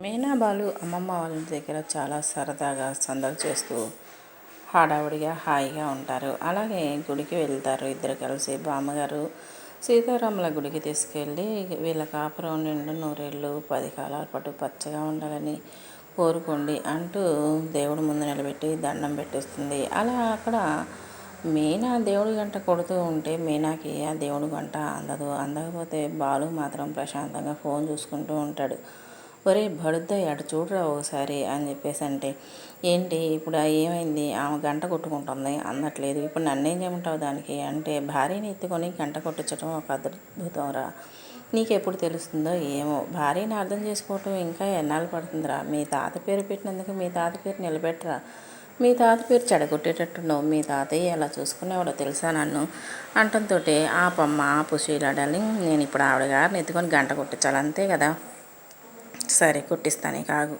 మీనాబాలు అమ్మమ్మ వాళ్ళ దగ్గర చాలా సరదాగా సందడి చేస్తూ హడావుడిగా హాయిగా ఉంటారు. అలాగే గుడికి వెళ్తారు ఇద్దరు కలిసి. బామ్మగారు సీతారాముల గుడికి తీసుకెళ్ళి వీళ్ళ కాపురం నిండు నూరేళ్ళు పది కాలాల పాటు పచ్చగా ఉండాలని కోరుకోండి అంటూ దేవుడి ముందు నిలబెట్టి దండం పెట్టేస్తుంది. అలా అక్కడ మీనా దేవుడి గంట కొడుతూ ఉంటే మీనాకి ఆ దేవుడి గంట అందదు. అందకపోతే బాలు మాత్రం ప్రశాంతంగా ఫోన్ చూసుకుంటూ ఉంటాడు. ఒరే బడుద్దా అటు చూడరా ఒకసారి అని చెప్పేసి అంటే ఏంటి ఇప్పుడు ఏమైంది? ఆమె గంట కొట్టుకుంటుంది. అన్నట్లేదు. ఇప్పుడు నన్నేం చేయమంటావు దానికి? అంటే భార్యని ఎత్తుకొని గంట కొట్టించడం ఒక అద్భుతం రా నీకెప్పుడు తెలుస్తుందో ఏమో. భార్యని అర్థం చేసుకోవటం ఇంకా ఎన్నాళ్ళు పడుతుందిరా? మీ తాత పేరు పెట్టినందుకు మీ తాత పేరు నిలబెట్టరా? మీ తాత పేరు చెడగొట్టేటట్టున్నావు. మీ తాతయ్య ఎలా చూసుకునేవాడో తెలుసా నన్ను? అంటంతో ఆపమ్మ ఆపు శ్రీలాడాలి నేను ఇప్పుడు ఆవిడ గారిని ఎత్తుకొని గంట కొట్టించాలి. అంతే కదా? సరే కుట్టిస్తాను కాగు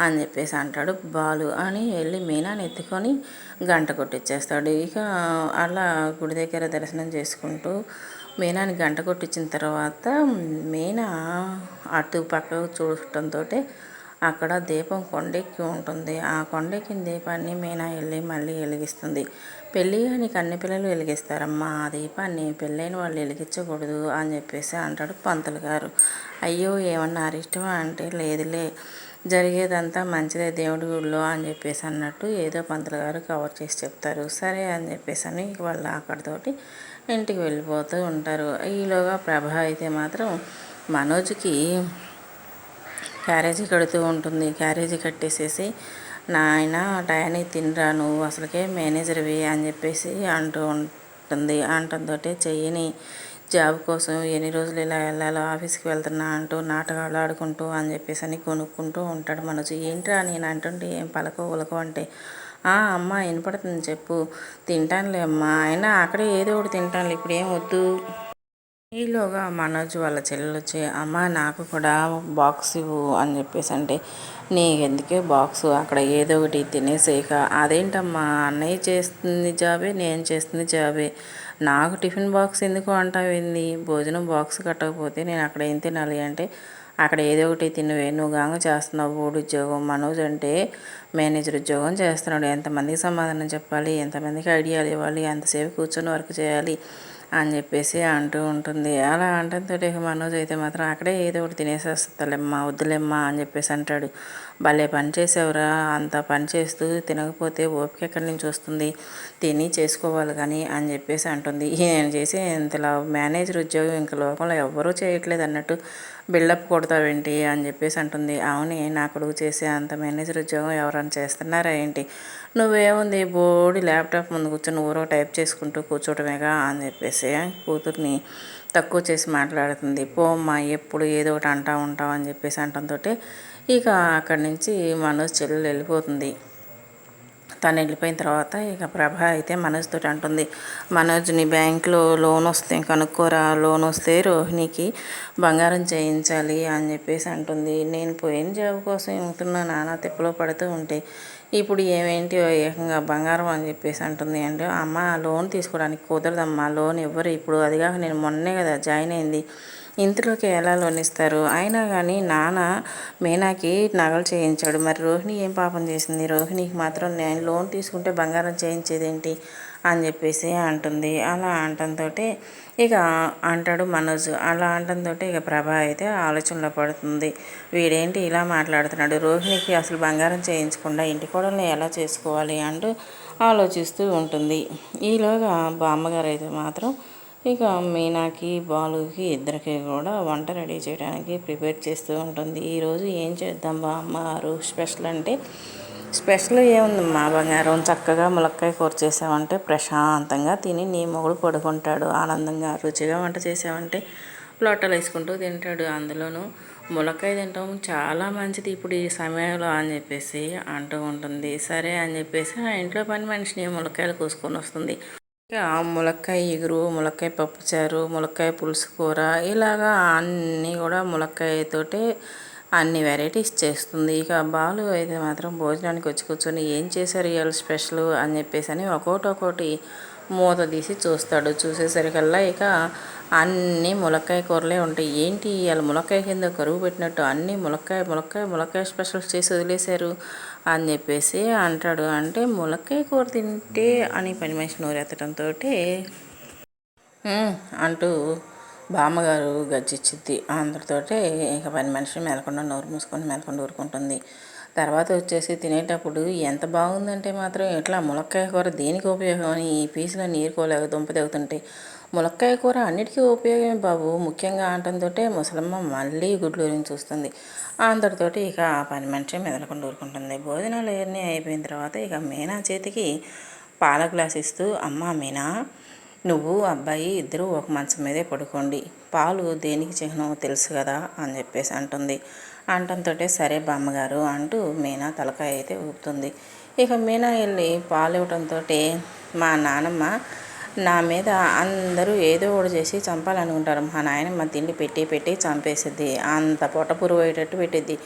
అని చెప్పేసి అంటాడు. బాలు అని వెళ్ళి మీనాని ఎత్తుకొని గంట కొట్టించేస్తాడు ఇక అలా గుడి దగ్గర దర్శనం చేసుకుంటూ మీనాని గంట కొట్టించిన తర్వాత మీనా అటు పక్క చూడటంతో అక్కడ దీపం కొండెక్కి ఉంటుంది. ఆ కొండెక్కిన దీపాన్ని మీనా వెళ్ళి మళ్ళీ వెలిగిస్తుంది. పెళ్ళి అని కన్ని పిల్లలు వెలిగిస్తారమ్మా. ఆ దీపాన్ని పెళ్ళైన వాళ్ళు వెలిగించకూడదు అని చెప్పేసి అంటాడు పంతులు గారు. అయ్యో ఏమన్నా అరిష్టమా అంటే లేదులే. జరిగేదంతా మంచిదే దేవుడి గుడిలో అని చెప్పేసి అన్నట్టు ఏదో పంతులు గారు కవర్ చేసి చెప్తారు. సరే అని చెప్పేసి అని వాళ్ళు అక్కడితోటి ఇంటికి వెళ్ళిపోతూ ఉంటారు. ఈలోగా ప్రభ అయితే మాత్రం మనోజ్కి క్యారేజీ కడుతూ ఉంటుంది. క్యారేజీ కట్టేసేసి నాయన టయానికి తినరా నువ్వు? అసలుకే మేనేజర్వి అని చెప్పేసి అంటూ ఉంటుంది. అంటంతో చెయ్యని జాబ్ కోసం ఎన్ని రోజులు ఇలా వెళ్ళాలో ఆఫీస్కి వెళ్తున్నా అంటూ నాటకాలు ఆడుకుంటూ అని చెప్పేసి అని కొనుక్కుంటూ ఉంటాడు మనసు ఏంట్రా నేను అంటుంటే ఏం పలక ఉలకో అంటే అమ్మ వినపడుతుంది చెప్పు. తింటానులే అమ్మ. అయినా అక్కడే ఏదో ఒకటి తింటానులే. ఇప్పుడు ఏం వద్దు? ఈలోగా మనోజ్ వాళ్ళ చెల్లెలు వచ్చి అమ్మ నాకు కూడా బాక్స్ ఇవ్వు అని చెప్పేసి అంటే నీకెందుకే బాక్స్? అక్కడ ఏదో ఒకటి తినేసేయక. అదేంటమ్మా? అన్నయ్య చేస్తుంది జాబే నేను చేస్తుంది జాబే. నాకు టిఫిన్ బాక్స్ ఎందుకు అంటావేంది భోజనం బాక్స్ కట్టకపోతే నేను అక్కడ ఏం తినాలి అంటే అక్కడ ఏదో ఒకటి తినవే. నువ్వు గాంగ చేస్తున్నావు ఊడి ఉద్యోగం. మనోజ్ అంటే మేనేజర్ ఉద్యోగం చేస్తున్నాడు. ఎంతమందికి సమాధానం చెప్పాలి? ఎంతమందికి ఐడియాలు ఇవ్వాలి? ఎంతసేపు కూర్చొని వర్క్ చేయాలి? అని చెప్పేసి అంటూ ఉంటుంది. అలా అంటంతో మనోజ్ అయితే మాత్రం అక్కడే ఏదో ఒకటి తినేసేస్తలేమ్మా వద్దులేమ్మా అని చెప్పేసి అంటాడు. భలే పని చేసేవరా అంత పని చేస్తూ తినకపోతే ఓపిక ఎక్కడి నుంచి వస్తుంది? తిని చేసుకోవాలి కానీ అని చెప్పేసి అంటుంది. నేను చేసే ఇంతలా మేనేజర్ ఉద్యోగం ఇంకా లోకంలో ఎవ్వరూ చేయట్లేదు అన్నట్టు బిల్డప్ కొడతావేంటి అని చెప్పేసి అంటుంది. అవునే నా కొడుకు చేసే అంత మేనేజర్ ఉద్యోగం ఎవరైనా చేస్తున్నారా ఏంటి? నువ్వేముంది బోడి ల్యాప్టాప్ ముందు కూర్చొని ఊరో టైప్ చేసుకుంటూ కూర్చోవటమేగా అని చెప్పేసి కూతుర్ని తక్కువ చేసి మాట్లాడుతుంది. పోమ్మా ఎప్పుడు ఏదో ఒకటి అంటా ఉంటావు అని చెప్పేసి అంటంతో ఇక అక్కడి నుంచి మనోజ్ చెల్లెలు వెళ్ళిపోతుంది. తను వెళ్ళిపోయిన తర్వాత ఇక ప్రభ అయితే మనోజ్తో అంటుంది మనోజ్ నీ బ్యాంక్లో లోన్ వస్తే కనుక్కోరా లోన్ వస్తే రోహిణికి బంగారం చేయించాలి అని చెప్పేసి అంటుంది. నేను పోయిన జాబ్ కోసం ఏముతున్నా నానా తిప్పలో పడుతూ ఉంటే ఇప్పుడు ఏమేంటి ఏకంగా బంగారం అని చెప్పేసి అంటుంది. అంటే అమ్మ లోన్ తీసుకోవడానికి కుదరదమ్మా లోన్ ఇవ్వరు. ఇప్పుడు అదిగాక నేను మొన్నే కదా జాయిన్ అయింది. ఇంతలోకి ఎలా లోన్ ఇస్తారు? అయినా కానీ నాన్న మీనాకి నగలు చేయించాడు. మరి రోహిణి ఏం పాపం చేసింది? రోహిణికి మాత్రం నేను లోన్ తీసుకుంటే బంగారం చేయించేదేంటి? అని చెప్పేసి అంటుంది. అలా అంటంతో ఇక అంటాడు మనోజ్. అలా అంటంతో ఇక ప్రభ అయితే ఆలోచనలో పడుతుంది. వీడేంటి ఇలా మాట్లాడుతున్నాడు? రోహిణికి అసలు బంగారం చేయించకుండా ఇంటి కోడల్ని ఎలా చేసుకోవాలి అంటూ ఆలోచిస్తూ ఉంటుంది. ఈలోగా బామ్మగారు అయితే మాత్రం ఇక మీనాకి బాలుకి ఇద్దరికి కూడా వంట రెడీ చేయడానికి ప్రిపేర్ చేస్తూ ఉంటుంది. ఈరోజు ఏం చేద్దాం బామ్మారు స్పెషల్ అంటే స్పెషల్ ఏముందమ్మా బంగారం? చక్కగా ములక్కాయ కూర చేసామంటే ప్రశాంతంగా తిని నీ మొగుడు పడుకుంటాడు. ఆనందంగా రుచిగా వంట చేసామంటే లోటలు వేసుకుంటూ తింటాడు. అందులోనూ ములక్కాయ తింటాం చాలా మంచిది. ఇప్పుడు ఈ సమయంలో అని చెప్పేసి అంటూ ఉంటుంది. సరే అని చెప్పేసి ఆ ఇంట్లో పని మనిషిని ములక్కాయలు కోసుకొని వస్తుంది. ములక్కాయ ఇగురు ములక్కాయ పప్పుచారు ములక్కాయ పులుసు కూర ఇలాగా అన్నీ కూడా ములక్కాయతోటే అన్ని వెరైటీస్ చేస్తుంది. ఇక బాలు అయితే మాత్రం భోజనానికి వచ్చి కూర్చొని ఏం చేశారు ఇవాళ స్పెషల్ అని చెప్పేసి అని ఒక్కొక్కటి ఒక్కొక్కటి మూత తీసి చూస్తాడు. చూసేసరికల్లా ఇక అన్నీ ములక్కాయ కూరలే ఉంటాయి. ఏంటి వాళ్ళ ములక్కాయ కింద కరువు పెట్టినట్టు అన్నీ ములక్కాయ ములక్కాయ ములక్కాయ స్పెషల్స్ చేసి వదిలేశారు అని చెప్పేసి అంటాడు. అంటే ములక్కాయ కూర తింటే అని పని మనిషి నోరెత్తడంతో అంటూ బామ్మగారు గజ్జిచ్చిద్ది. అందరితోటే ఇక పని మనిషి మెలకుండా నోరు మూసుకొని మెలకుండా ఊరుకుంటుంది. తర్వాత వచ్చేసి తినేటప్పుడు ఎంత బాగుందంటే మాత్రం ఇట్లా ములక్కాయ కూర దేనికి ఉపయోగం అని ఈ పీసులో నీరు కోలేక దుంప తెగుతుంటే ములక్కాయ కూర అన్నిటికీ ఉపయోగమే బాబు. ముఖ్యంగా ఆటంతో ముసలమ్మ మళ్ళీ గుడ్లూరిని చూస్తుంది. అందరితోటి ఇక ఆ పని మనిషి మెదలకుండా ఊరుకుంటుంది. భోజనాలు అన్నీ అయిపోయిన తర్వాత ఇక మీనా చేతికి పాల గ్లాస్ ఇస్తూ అమ్మ మీనా నువ్వు అబ్బాయి ఇద్దరూ ఒక మంచం మీదే పడుకోండి. పాలు దేనికి చిహ్నం తెలుసు కదా? అని చెప్పేసి అంటుంది. అంటంతో సరే బామ్మగారు అంటూ మీనా తలకాయ అయితే ఊపుతుంది. ఇక మీనా వెళ్ళి పాలు ఇవ్వడంతో మా నానమ్మ నా మీద అందరూ ఏదో ఒకటి చేసి చంపాలనుకుంటారు. మా నాయనమ్మ తిండి పెట్టి పెట్టి చంపేసిద్ది. అంత పొట్ట పురుగు అయ్యేటట్టు పెట్టిద్ది.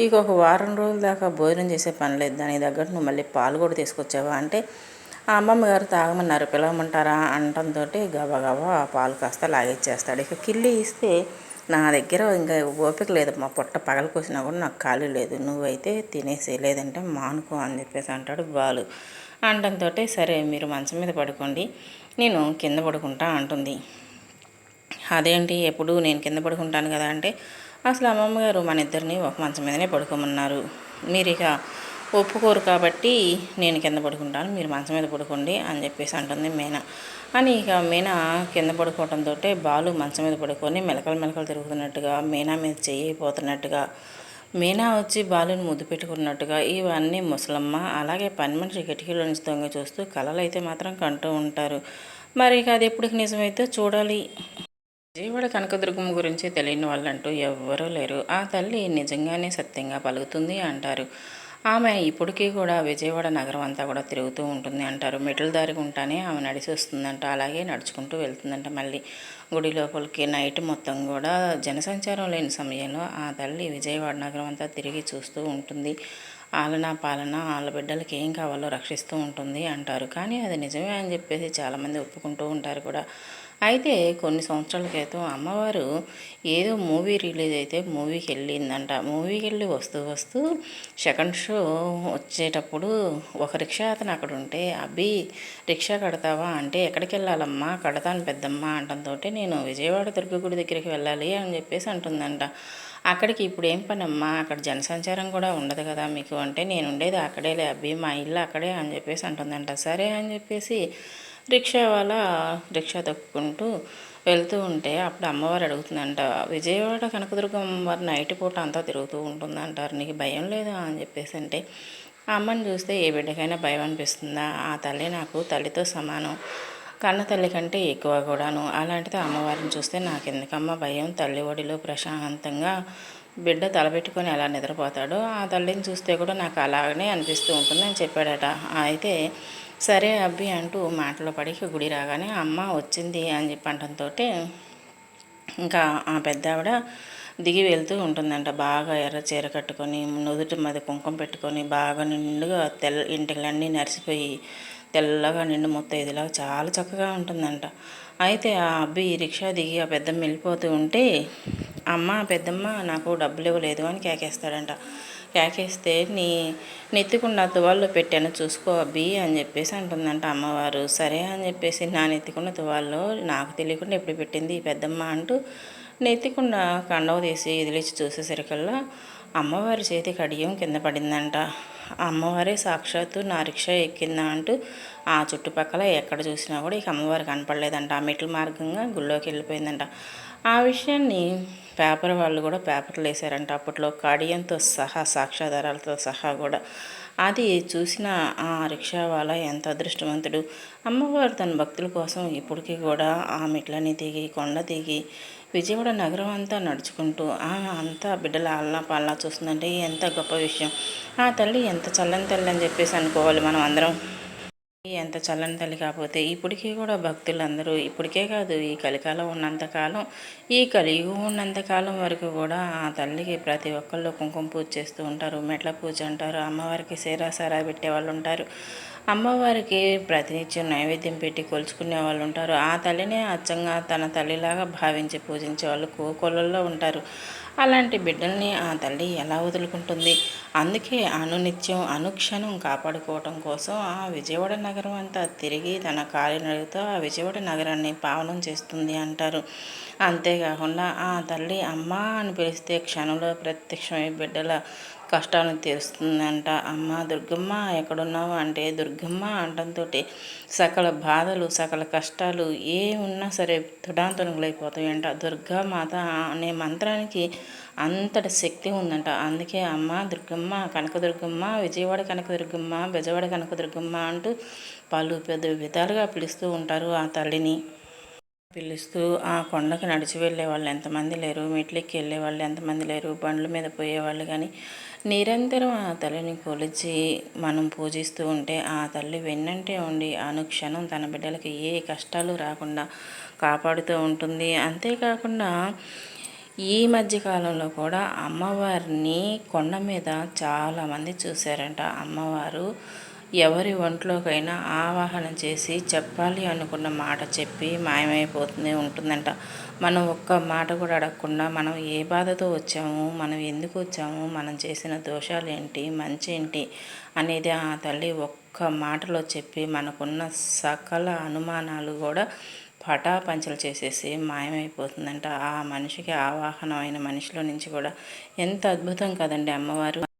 ఇక ఒక వారం రోజుల దాకా భోజనం చేసే పని లేదు. దానికి తగ్గట్టు నువ్వు మళ్ళీ పాలు కూడా తీసుకొచ్చావా అంటే ఆ అమ్మమ్మ గారు తాగమన్నారు. పిలవమంటారా? అనటంతో గబగబా పాలు కాస్త లాగిచ్చేస్తాడు. ఇక కిల్లి ఇస్తే నా దగ్గర ఇంకా ఓపిక లేదు. మా పొట్ట పగలు కూడా నాకు ఖాళీ లేదు. నువ్వైతే తినేసి లేదంటే మానుకో అని చెప్పేసి అంటాడు బాలు. అనడంతో సరే మీరు మంచం మీద పడుకోండి. నేను కింద పడుకుంటా అంటుంది. అదేంటి? ఎప్పుడు నేను కింద పడుకుంటాను కదా అంటే అసలు అమ్మమ్మ గారు మన ఇద్దరిని ఒక మంచం మీదనే పడుకోమన్నారు. మీరు ఇక ఒప్పుకోరు కాబట్టి నేను కింద పడుకుంటాను మీరు మంచం మీద పడుకోండి అని చెప్పేసి అంటుంది మీనా. అని ఇక మీనా కింద పడుకోవడంతో బాలు మంచం మీద పడుకొని మెలకలు మెలకలు తిరుగుతున్నట్టుగా మీనా మీద చెయ్యిపోతున్నట్టుగా మీనా వచ్చి బాలుని ముద్దు పెట్టుకున్నట్టుగా ఇవన్నీ ముసలమ్మ అలాగే పని మనిషి కిటికీలో నుంచి దొంగ చూస్తూ కళలు అయితే మాత్రం కంటూ ఉంటారు. మరి ఇక అది ఎప్పటికి నిజమైతే చూడాలి? విజయవాడ కనకదుర్గం గురించి తెలియని వాళ్ళంటూ ఎవ్వరూ లేరు. ఆ తల్లి నిజంగానే సత్యంగా పలుకుతుంది అంటారు. ఆమె ఇప్పటికీ కూడా విజయవాడ నగరం అంతా కూడా తిరుగుతూ ఉంటుంది అంటారు. మెట్ల దారి ఉంటానే ఆమె నడిచి వస్తుందంట. అలాగే నడుచుకుంటూ వెళ్తుందంట మళ్ళీ. గుడి లోపలికి నైట్ మొత్తం కూడా జనసంచారం లేని సమయంలో ఆ తల్లి విజయవాడ నగరం అంతా తిరిగి చూస్తూ ఉంటుంది. ఆలన పాలన వాళ్ళ బిడ్డలకి ఏం కావాలో రక్షిస్తూ ఉంటుంది అంటారు. కానీ అది నిజమే అని చెప్పేసి చాలామంది ఒప్పుకుంటూ ఉంటారు కూడా. అయితే కొన్ని సంవత్సరాల క్రితం అమ్మవారు ఏదో మూవీ రిలీజ్ అయితే మూవీకి వెళ్ళిందంట. మూవీకి వెళ్ళి వస్తూ వస్తూ సెకండ్ షో వచ్చేటప్పుడు ఒక రిక్షా అతను అక్కడ ఉంటే అబ్బి రిక్షా కడతావా? అంటే ఎక్కడికి వెళ్ళాలమ్మా? కడతాను పెద్దమ్మ అంటంతో నేను విజయవాడ దుర్గగుడి దగ్గరికి వెళ్ళాలి అని చెప్పేసి అంటుందంట. అక్కడికి ఇప్పుడు ఏం పని అమ్మా అక్కడ జనసంచారం కూడా ఉండదు కదా మీకు అంటే నేను ఉండేది అక్కడేలే అబ్బి మా ఇల్లు అక్కడే అని చెప్పేసి అంటుందంట. సరే అని చెప్పేసి రిక్షా వాళ్ళ రిక్షా తొక్కుకుంటూ వెళ్తూ ఉంటే అప్పుడు అమ్మవారు అడుగుతుందంట విజయవాడ కనకదుర్గం అమ్మవారు నైట్ పూట అంతా తిరుగుతూ ఉంటుంది అంటారు నీకు భయం లేదా? అని చెప్పేసి అంటే ఆ అమ్మని చూస్తే ఏ బిడ్డకైనా భయం అనిపిస్తుందా? ఆ తల్లి నాకు తల్లితో సమానం కన్న తల్లి కంటే ఎక్కువ కూడాను. అలాంటిది అమ్మవారిని చూస్తే నాకు ఎందుకమ్మ భయం? తల్లి ఒడిలో ప్రశాంతంగా బిడ్డ తలపెట్టుకొని ఎలా నిద్రపోతాడో ఆ తల్లిని చూస్తే కూడా నాకు అలాగనే అనిపిస్తూ ఉంటుంది అని చెప్పాడట. అయితే సరే అబ్బి అంటూ మాటలో పడి గుడి రాగానే అమ్మ వచ్చింది అని చెప్పి అంటంతో ఇంకా ఆ పెద్ద ఆవిడ దిగి వెళ్తూ ఉంటుందంట. బాగా ఎర్ర చీర కట్టుకొని నుదుటి మీద కుంకుమ పెట్టుకొని బాగా నిండుగా తెల్ల ఇంటిలన్నీ నరిసిపోయి తెల్లగా నిండు మొత్తం ఇదిలాగా చాలా చక్కగా ఉంటుందంట. అయితే ఆ అబ్బి రిక్షా దిగి ఆ పెద్దమ్మ వెళ్ళిపోతూ ఉంటే అమ్మ పెద్దమ్మ నాకు డబ్బులు ఇవ్వలేదు అని కేకేస్తాడంట. కేకేస్తే నీ నెత్తికుండా తువాల్లో పెట్టాను చూసుకో అబ్బి అని చెప్పేసి అంటుందంట అమ్మవారు. సరే అని చెప్పేసి నా నెత్తికున్న తువాల్లో నాకు తెలియకుండా ఎప్పుడు పెట్టింది ఈ పెద్దమ్మ అంటూ నెత్తికుండా కండవ తీసి ఇదిలిచి చూసేసరికల్లా అమ్మవారి చేతి కడియం కింద పడిందంట. అమ్మవారే సాక్షాత్తు నా రిక్షా ఎక్కిందా అంటూ ఆ చుట్టుపక్కల ఎక్కడ చూసినా కూడా ఇక అమ్మవారు కనపడలేదంట. ఆ మెట్ల మార్గంగా గుళ్ళోకి వెళ్ళిపోయిందంట. ఆ విషయాన్ని పేపర్ వాళ్ళు కూడా పేపర్లు వేసారంట. అప్పట్లో కడియంతో సహా సాక్ష్యాధారాలతో సహా కూడా. అది చూసిన ఆ రిక్షా వాళ్ళ ఎంత అదృష్టవంతుడు. అమ్మవారు తన భక్తుల కోసం ఇప్పటికీ కూడా ఆ మెట్లని దిగి కొండ దిగి విజయవాడ నగరం అంతా నడుచుకుంటూ ఆమె అంతా బిడ్డల అల్లా పాలనా చూస్తుందంటే ఎంత గొప్ప విషయం. ఆ తల్లి ఎంత చల్లని తల్లి అని చెప్పేసి అనుకోవాలి మనం అందరం. ఎంత చల్లని తల్లి కాకపోతే ఇప్పటికీ కూడా భక్తులందరూ ఇప్పటికే కాదు ఈ కలికాలం ఉన్నంతకాలం ఈ కలియుగం ఉన్నంతకాలం వరకు కూడా ఆ తల్లికి ప్రతి ఒక్కళ్ళు కుంకుమ పూజ చేస్తూ ఉంటారు మెట్ల పూజ అంటారు అమ్మవారికి సేరా సారా పెట్టే వాళ్ళు ఉంటారు. అమ్మవారికి ప్రతినిత్యం నైవేద్యం పెట్టి కొలుచుకునే వాళ్ళు ఉంటారు. ఆ తల్లినే అచ్చంగా తన తల్లిలాగా భావించి పూజించే వాళ్ళు కోకొలలో ఉంటారు. అలాంటి బిడ్డల్ని ఆ తల్లి ఎలా వదులుకుంటుంది? అందుకే అనునిత్యం అనుక్షణం కాపాడుకోవటం కోసం ఆ విజయవాడ నగరం అంతా తిరిగి తన కాలినడితో ఆ విజయవాడ నగరాన్ని పావనం చేస్తుంది అంటారు. అంతేకాకుండా ఆ తల్లి అమ్మ అని పిలిస్తే క్షణంలో ప్రత్యక్షమై బిడ్డల కష్టాలను తీరుస్తుందంట. అమ్మ దుర్గమ్మ ఎక్కడున్నావు అంటే దుర్గమ్మ అంటంతో సకల బాధలు సకల కష్టాలు ఏ ఉన్నా సరే తుడాంతనుగులైపోతాయంట దుర్గా మాత అనే మంత్రానికి అంతటి శక్తి ఉందంట. అందుకే అమ్మ దుర్గమ్మ కనకదుర్గమ్మ విజయవాడ కనకదుర్గమ్మ బెజవాడ కనకదుర్గమ్మ అంటూ పలు పెద్ద విధాలుగా పిలుస్తూ ఉంటారు ఆ తల్లిని. పిలుస్తూ ఆ కొండకి నడిచి వెళ్ళే వాళ్ళు ఎంతమంది లేరు మెట్లెక్కి వెళ్ళే వాళ్ళు ఎంతమంది లేరు బండ్ల మీద పోయేవాళ్ళు కానీ నిరంతరం ఆ తల్లిని కొలిచి మనం పూజిస్తూ ఉంటే ఆ తల్లి వెన్నంటే ఉండి అనుక్షణం తన బిడ్డలకి ఏ కష్టాలు రాకుండా కాపాడుతూ ఉంటుంది. అంతేకాకుండా ఈ మధ్యకాలంలో కూడా అమ్మవారిని కొండ మీద చాలామంది చూశారంట. అమ్మవారు ఎవరి ఒంట్లోకైనా ఆవాహన చేసి చెప్పాలి అనుకున్న మాట చెప్పి మాయమైపోతుంది ఉంటుందంట. మనం ఒక్క మాట కూడా అడగకుండా మనం ఏ బాధతో వచ్చాము మనం ఎందుకు వచ్చాము మనం చేసిన దోషాలు ఏంటి మంచి ఏంటి అనేది ఆ తల్లి ఒక్క మాటలో చెప్పి మనకున్న సకల అనుమానాలు కూడా పటాపంచలు చేసేసి మాయమైపోతుందంట. ఆ మనిషికి ఆవాహనమైన మనిషిలో నుంచి కూడా. ఎంత అద్భుతం కదండి అమ్మవారు.